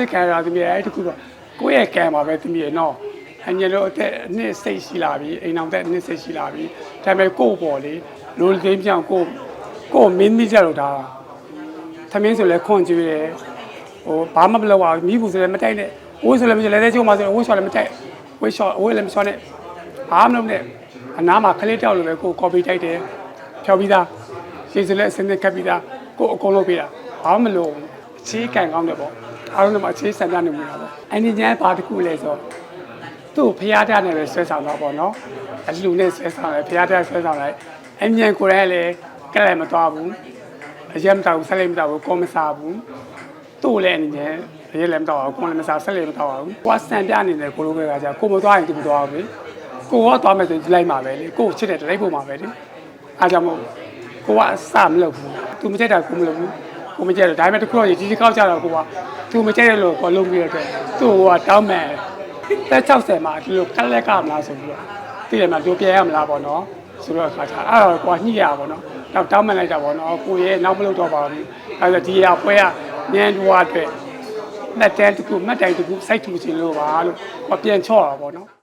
စစ်ခံရတာသမီးအဲ့ဒီခုတော့ကိုယ့်ရဲ့ကံပါပဲသမီးရဲ့နော်အညတို့အသက်အနှစ်စိတ်ရှိလာပြီအိမ်အောင်သက်အနှစ်စိတ်ရှိလာပြီဒါပေမဲ့ကိုယ့်ပေါ်လေလိုလိမ့်ပြောင်းကိုယ့်ကိုယ့်မင်းမိကြလို့ဒါသမင်းဆိုလဲခွန်ကျွေးတယ်ဟိုဘာမှမလုပ်ပါဘူးမိဘူးဆိုလဲမတိုက်နဲ့ဝိုးဆိုလဲမကျလဲတဲ့ချိုးမှဆိုဝိုးဆိုလဲမတိုက်ဝိုးရှော့ဝိုးလည်းမရှော့နဲ့ဘာမှမလုပ်နဲ့အနားမှာခလေးတောက်လို့ပဲကိုယ်ကော်ပီတိုက်တယ်ဖြောပြီးသားရှင်းစလဲအစင်းနဲ့ကပ်ပြီးသားကိုယ်အကုန်လုပ်ပေးတာဘာမှမလုပ်ဘူးအ ချေးကန်ကောင်းတယ်ပေါ့အားလုံးကအခြေစံတနေမှာပေါ့အန်ဒီကျန်ဘာတစ်ခုလဲဆိုသူ့ဖျားတနဲ့ပဲဆွဲဆောင်တော့ပေါ့နော်အလူနဲ့ဆွဲဆောင်တယ်ဖျားတဆွဲဆောင်တယ်အမြန်ကိုယ်လည်းလေကလည်းမတော်ဘူးအရက်မတော်ဘူးဆက်လည်းမတော်ဘူးကောမစားဘူးသူ့လည်းအနေနဲ့အရက်လည်းမတော်ဘူးကိုလည်းမစားဆက်လည်းမတော်ဘူးကိုကစံပြနေတယ်ကိုလိုပဲကကြာကိုမသွားရင်သူမသွားဘူးကိုကသွားမယ်ဆိုရင်လိုက်မှာပဲလေကိုချစ်တဲ့လိုက်ဖို့မှာပဲလေအားကြောင့်မို့ကိုကအစမလုပ်ဘူးသူမကြိုက်တာကိုမလုပ်ဘူး ကိုမကြက်တော့ဒါပေမဲ့တစ်ခုတော့ဒီဒီကောက်ကြတော့ကိုကသူမကြက်ရလို့ကိုလုံးပြီးတော့သူ့ဟိုကတောင်းမယ်တက်60မှာဒီလိုကလက်ကမလားဆိုပြီးတော့တည်တယ်မှာတို့ပြဲရမလားပေါ့နော်ဆိုတော့ခါချာအဲ့တော့ကိုကညှိရပါတော့တော့တောင်းမှန်လိုက်တာပေါ့နော်ကိုရဲ့နောက်မလုပ်တော့ပါဘူးအဲ့ဒါဒီရပွဲကညံတွားအတွက်လက်တန်းတစ်ခုမှတ်တိုင်တစ်ခုစိုက်ထူခြင်းလို့ပါလို့ကိုပြန်ချော့တာပေါ့နော်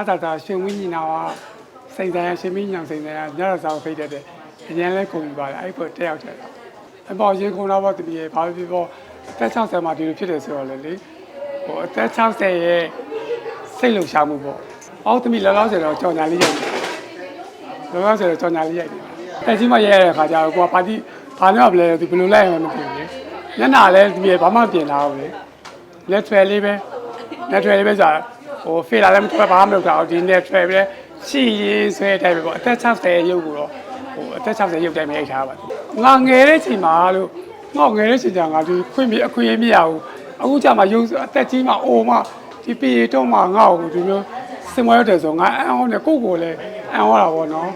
နာတာတာရှင်ဝင်းညီနာကစိတ်တိုင်းရှင်မင်းညောင်စိတ်တိုင်းညရစာဖိတ်တဲ့တဲ့အရင်လဲကုန်ပြီပါလေအဲ့ပေါ်တက်ရောက်တယ်အပေါ်ရင်ကုန်တော့ဗောတတိယဘာဖြစ်ဖြစ်အသက်60မှာဒီလိုဖြစ်တယ်ဆိုတော့လေလေဟိုအသက်60ရဲ့စိတ်လုံရှားမှုပေါ့အောက်သမီးလောလောဆယ်တော့ကြော်ညာလေးရိုက်တယ်လောလောဆယ်တော့ကြော်ညာလေးရိုက်တယ်တက်ကြီးမရဲတဲ့ခါကျတော့ကိုကပါတီဘာလို့မလဲဒီဘယ်လိုလိုက်ရမှမသိဘူးလေညနာလဲဒီဘာမှပြင်လာဘူးလေလက်ထွယ်လေးပဲ net ထွယ်လေးပဲဆိုတာ ဟိုဖေးလာလည်းမထွက်ဘာမှမလုပ်တာဒီ net ထွယ်ပဲရှိရေးဆွဲတိုင်းပဲပေါ့အသက်60ရုပ်ကိုတော့ဟိုအသက်60ရုပ်တိုင်းပဲရိုက်ထားပါငါငယ်တဲ့ချိန်မှာလို့ငေါငယ်တဲ့ချိန်ကျငါဒီခွင့်ပြအခွင့်အရေးမရဘူးအခုကျမှရုပ်အသက်ကြီးမှအိုမှဒီပေတော့မှငါ့ကိုဒီမျိုးစင်မရတဲ့ဆိုငါအံ့ဩနေကိုယ့်ကိုယ်လည်းအံ့ဩတာပေါ့နော်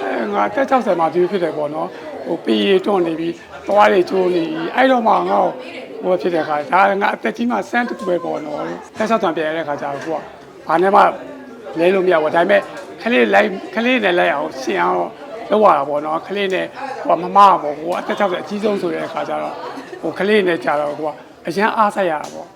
အဲငါအသက်60မှာဒီဖြစ်တယ်ပေါ့နော်ဟိုပေတွန့်နေပြီးသွားတွေကျိုးနေပြီးအဲ့တော့မှငါ့ကို ဟိုဖြစ်တဲ့ခါဒါငါအသက်ကြီးမှစမ်းတစ်ခုပဲပေါ့နော်တက်ဆောက်တံပြရတဲ့ခါကျတော့ကိုကဘာနဲ့မှလဲလို့မရဘူးဒါပေမဲ့ခလေးလိုက်ခလေးနဲ့လိုက်အောင်ရှင်းအောင်လုပ်ရတာပေါ့နော်ခလေးနဲ့ဟိုမမပေါ့ဟိုအသက်60အကြီးဆုံးဆိုတဲ့ခါကျတော့ဟိုခလေးနဲ့ကြာတော့ကိုကအရန်အားဆက်ရတာပေါ့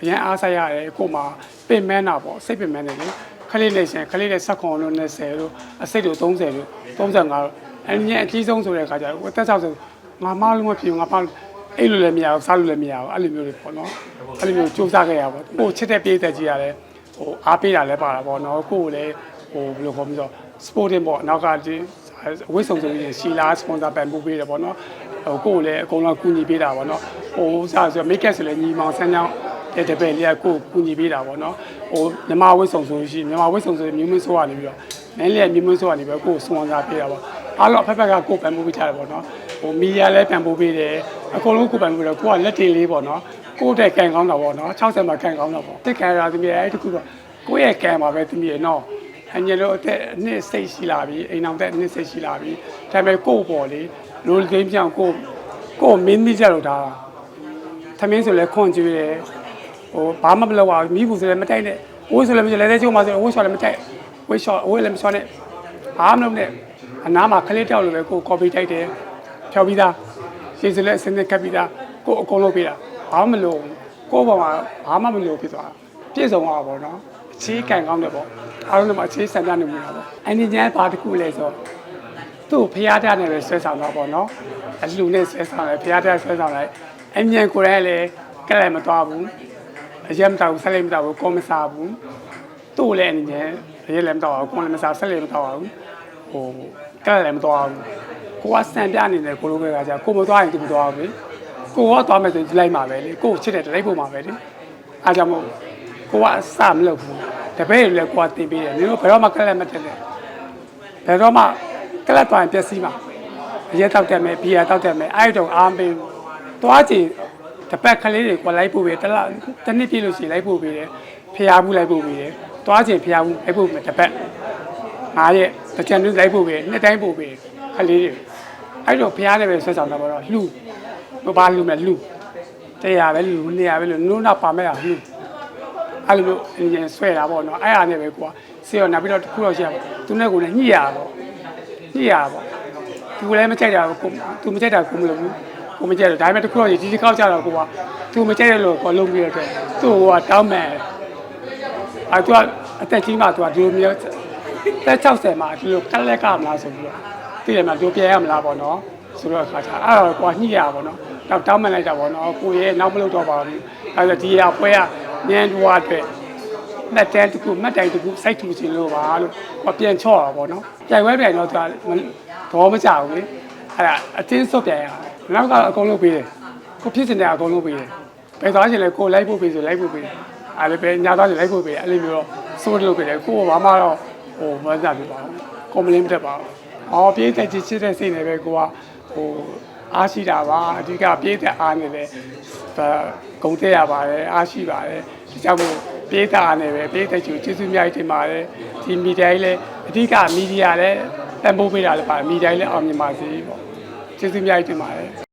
အရန်အားဆက်ရတယ်ကိုမှပင်မန်းတာပေါ့စိတ်ပင်မန်းတယ်လေခလေးနဲ့ရှင်ခလေးနဲ့ဆက်ခွန်လို့20လို့အစိတ်လို့30လို့35လို့အမြင့်အကြီးဆုံးဆိုတဲ့ခါကျတော့ကိုအသက်60ငါမလုံးမဖြစ်ဘူးငါမ အဲ့လိုလည်းမရဘူးစားလို့လည်းမရဘူးအဲ့လိုမျိုးတွေပေါ့နော်အဲ့လိုမျိုးစူးစမ်းခဲ့ရပါဘူးကိုချစ်တဲ့ပြည်သက်ကြီးရတယ်ဟိုအားပေးတာလည်းပါတာပေါ့နော်ကိုကိုလည်းဟိုဘယ်လိုခေါ်မလဲ sporting ပေါ့နောက်ကဒီဝိတ်ဆောင်ဆိုရင်ရှီလာ sponsor ပန်ပို့ပေးတယ်ပေါ့နော်ဟိုကိုကိုလည်းအကုန်လုံးကူညီပေးတာပေါ့နော်ဟိုစားဆို make up ဆိုလည်းညီမောင်ဆန်းချောင်းတဲ့တပည့်လေးကကိုကူညီပေးတာပေါ့နော်ဟိုမြန်မာဝိတ်ဆောင်ဆိုရှိမြန်မာဝိတ်ဆောင်ဆိုမျိုးမင်းဆိုးကနေပြီးတော့မင်းလေးကမျိုးမင်းဆိုးကနေပြီးတော့ကို sponsor ပေးတာပေါ့ အားလုံးအဖက်ဖက်ကကိုပန်ပို့ပေးထားတယ်ပေါ့နော်ဟိုမီဒီယာလည်းပန်ပို့ပေးတယ်အကုန်လုံးကိုပန်ပို့ပြီးတော့ကိုကလက်တင်လေးပေါ့နော်ကိုတဲ့ကန်ကောင်းတာပေါ့နော်60မှာကန်ကောင်းတာပေါ့တစ်ခံရတာသမီးအဲ့ဒီခုတော့ကိုရဲ့ကန်ပါပဲသမီးရဲ့နော်အညတို့အသက်အနှစ်စိတ်ရှိလာပြီအိမ်အောင်သက်အနှစ်စိတ်ရှိလာပြီဒါပေမဲ့ကို့ပေါ်လေလိုလိမ့်ပြောင်းကို့ကို့မင်းမိကြလို့ဒါသမင်းဆိုလဲခွန်ကျွေးတယ်ဟိုဘာမှမလုပ်ပါဘူးမိဘူးဆိုလဲမတိုက်နဲ့ဝိုးဆိုလဲမကျလဲတဲ့ချိုးမှဆိုဝိုးဆိုလဲမတိုက်ဝိုးရှော့ဝိုးလည်းမရှော့နဲ့ဘာမှမလုပ်နဲ့ အနားမှာခလေးတောက်လို့ပဲကိုကော်ပီတိုက်တယ်ဖြောပြီးသားရှင်းစလဲအစင်းနဲ့ကပ်ပြီးသားကိုအကုန်လုပ်ပေးတာဘာမှမလုပ်ကိုပေါ်မှာဘာမှမလုပ်ဖြစ်သွားပြည့်စုံသွားပါဘောနော်အချေးကန်ကောင်းတယ်ပေါ့အားလုံးကအခြေစံတနေမှာပေါ့အန်ဒီကျန်ဘာတစ်ခုလဲဆိုသူ့ဖျားတနဲ့ပဲဆွဲဆောင်တော့ပေါ့နော်အလူနဲ့ဆွဲဆောင်တယ်ဖျားတဆွဲဆောင်တယ်အမြန်ကိုယ်လည်းကလည်းမတော်ဘူးအရက်မတော်ဘူးဆက်လည်းမတော်ဘူးကောမစားဘူးသူ့လည်းအနေနဲ့အရက်လည်းမတော်ဘူးကောလည်းမစားဆက်လည်းမတော်ဘူး ဟိုကလည်းမတော်ဘူးကိုကစံပြနေတယ်ကိုလိုပဲကကြာကိုမသွားရင်သူမတော်ဘူးကိုကသွားမယ်ဆိုရင်လိုက်မှာပဲလေကိုချစ်တယ်လိုက်ဖို့မှာပဲလေအားကြောင့်မို့ကိုကအစမလုပ်ဘူးတပည့်တွေလည်းကိုကတင်ပေးတယ်နင်တို့ဘယ်တော့မှကလည်းမတက်နဲ့ဘယ်တော့မှကလပ်သွားရင်ပျက်စီးမှာအရက်တောက်တက်မယ်ဘီယာတောက်တက်မယ်အဲ့တော့အားပေးသွားကြည့်တပတ်ကလေးတွေကိုလိုက်ပို့ပေးတလားတစ်နှစ်ပြည့်လို့ရှိရင်လိုက်ပို့ပေးတယ်ဖျားဘူးလိုက်ပို့ပေးတယ်သွားကြည့်ဖျားဘူးလိုက်ပို့မယ်တပတ် ငါရဲ့တကြံတွေလိုက်ပို့ပေးတယ်နှစ်တိုင်းပို့ပေးတယ်ကလေးတွေအဲ့တော့ဖျားတယ်ပဲဆွဲဆောင်တာပေါ့တော့လှူဘာလှူမလဲလှူတရားပဲလှူနေရပဲလှူနိုးနာပါမဲ့လှူအဲ့လိုမျိုးအရင်ဆွဲတာပေါ့နော်အဲ့အားနဲ့ပဲကွာဆေးရောနောက်ပြီးတော့တစ်ခုတော့ရှိရပါသူနဲ့ကိုလည်းညှိရတာပေါ့ညှိရတာပေါ့သူလည်းမကြိုက်တာကိုသူမကြိုက်တာကိုမလုပ်ဘူးကိုမကြိုက်တော့ဒါပေမဲ့တစ်ခုတော့ဒီဒီကောက်ကြတော့ကိုကသူမကြိုက်တဲ့လို့ကိုလုံးပြီးတော့သူ့ကိုကတောင်းမယ်အဲသူကအသက်ကြီးမှသူကဒီလိုမျိုး သက်60မှာဒီလိုကလက်ကမလားဆိုပြီးတော့သိတယ်မလားဒီပြန်ရမလားပေါ့နော်ဆိုတော့ခါချာအဲ့တော့ကိုကညှိရပါပေါ့နော်တော့တောင်းမှန်လိုက်တာပေါ့နော်ကိုရဲ့နောက်မလုပ်တော့ပါဘူးအဲဒါဒီရပွဲကညံတွားအတွက်မှတ်တမ်းတစ်ခုမှတ်တိုင်တစ်ခုစိုက်ထူခြင်းလို့ပါလို့ဟောပြန်ချော့တာပေါ့နော်ပြိုင်ပွဲပြိုင်တော့သူကတော့မကြဘူးလေအဲ့ဒါအတင်းစွတ်ပြန်ရအောင်နောက်ကတော့အကုန်လုံးပေးတယ်ကိုဖြစ်စင်တဲ့အကုန်လုံးပေးတယ်ဘယ်သွားချင်လဲကိုလိုက်ဖို့ပေးဆိုလိုက်ဖို့ပေးတယ်အဲ့လေပဲညာသွားချင်လိုက်ဖို့ပေးအဲ့လိုမျိုးတော့စိုးလို့ပေးတယ်ကိုကဘာမှတော့ ဟိုမကြပြပါဘူးကွန်ပလင်းမတက်ပါဘူးအော်ပြေးတဲ့ချစ်ချစ်တဲ့စိတ်နဲ့ပဲကိုကဟိုအားရှိတာပါအဓိကပြေးတဲ့အားနဲ့လည်းဂုံတက်ရပါတယ်အားရှိပါတယ်ဒီကြောင့်မို့ပြေးတဲ့အားနဲ့ပဲပြေးတဲ့ချူကျေးဇူးအများကြီးတင်ပါတယ်ဒီမီဒီယာကြီးလည်းအဓိကမီဒီယာလည်းတန်ဖိုးပေးတာလည်းပါမီဒီယာကြီးလည်းအောင်မြင်ပါစေပေါ့ကျေးဇူးအများကြီးတင်ပါတယ်